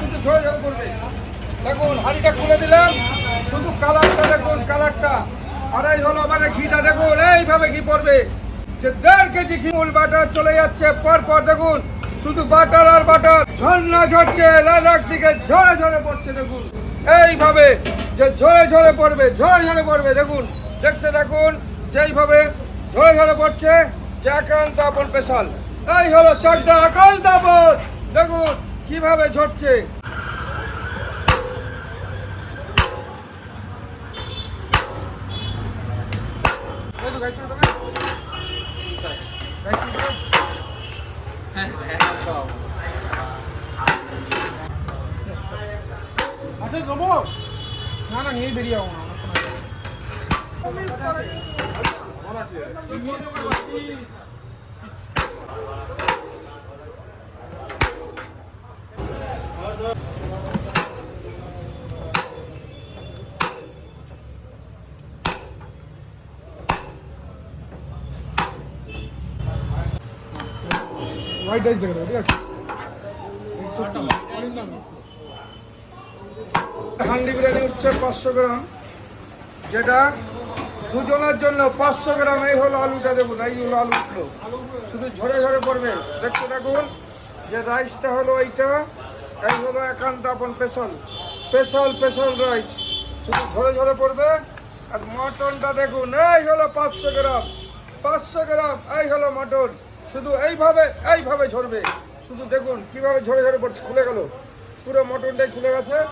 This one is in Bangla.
শুধু ঝরে ঝরে পড়বে দেখুন, হাঁড়িটা খুলে দিলাম। শুধু কালারটা দেখুন, কালারটা। আর হলো মানে ঘিটা দেখুন, এইভাবে ঘি পড়বে। যে দেড় কেজি ঘি বাটার চলে যাচ্ছে পর পর দেখুন, শুধু বাটার আর বাটার। ঝর্ণা ঝরছে, লাদাখ দিকে ঝরে ঝরে পড়ছে, দেখুন। এইভাবে যে ঝরে ঝরে পড়বে, ঝরে ঝরে পড়বে, দেখুন। দেখতে দেখুন যেইভাবে ঝরে ঝরে পড়ছে, যে একান্ত আপন পেশাল। এই হলো চাকদা একান্ত আপন দেখুন কীভাবে ঝরছে আচ্ছা না নিয়ে বেরিয়ে যাব না। হোয়াইট রাইস দেখে ঠিক আছে হান্ডি বিরিয়ানি উঠছে পাঁচশো গ্রাম যেটা দুজনের জন্য পাঁচশো গ্রাম এই হলো আলুটা দেখুন, এই হলো আলু উঠল শুধু ঝরে ঝরে পড়বে। দেখতে দেখুন যে রাইসটা হলো এইটা, এই হলো একান্ত আপন স্পেশাল স্পেশাল স্পেশাল রাইস। শুধু ঝরে ঝরে পড়বে। আর মটনটা দেখুন, এই হলো পাঁচশো গ্রাম। পাঁচশো গ্রাম, এই হলো মটন। শুধু এইভাবে এইভাবে ঝরবে। শুধু দেখুন কীভাবে ঝরে ঝরে পড়ছে, খুলে গেল। পুরো মটনটাই খুলে গেছে।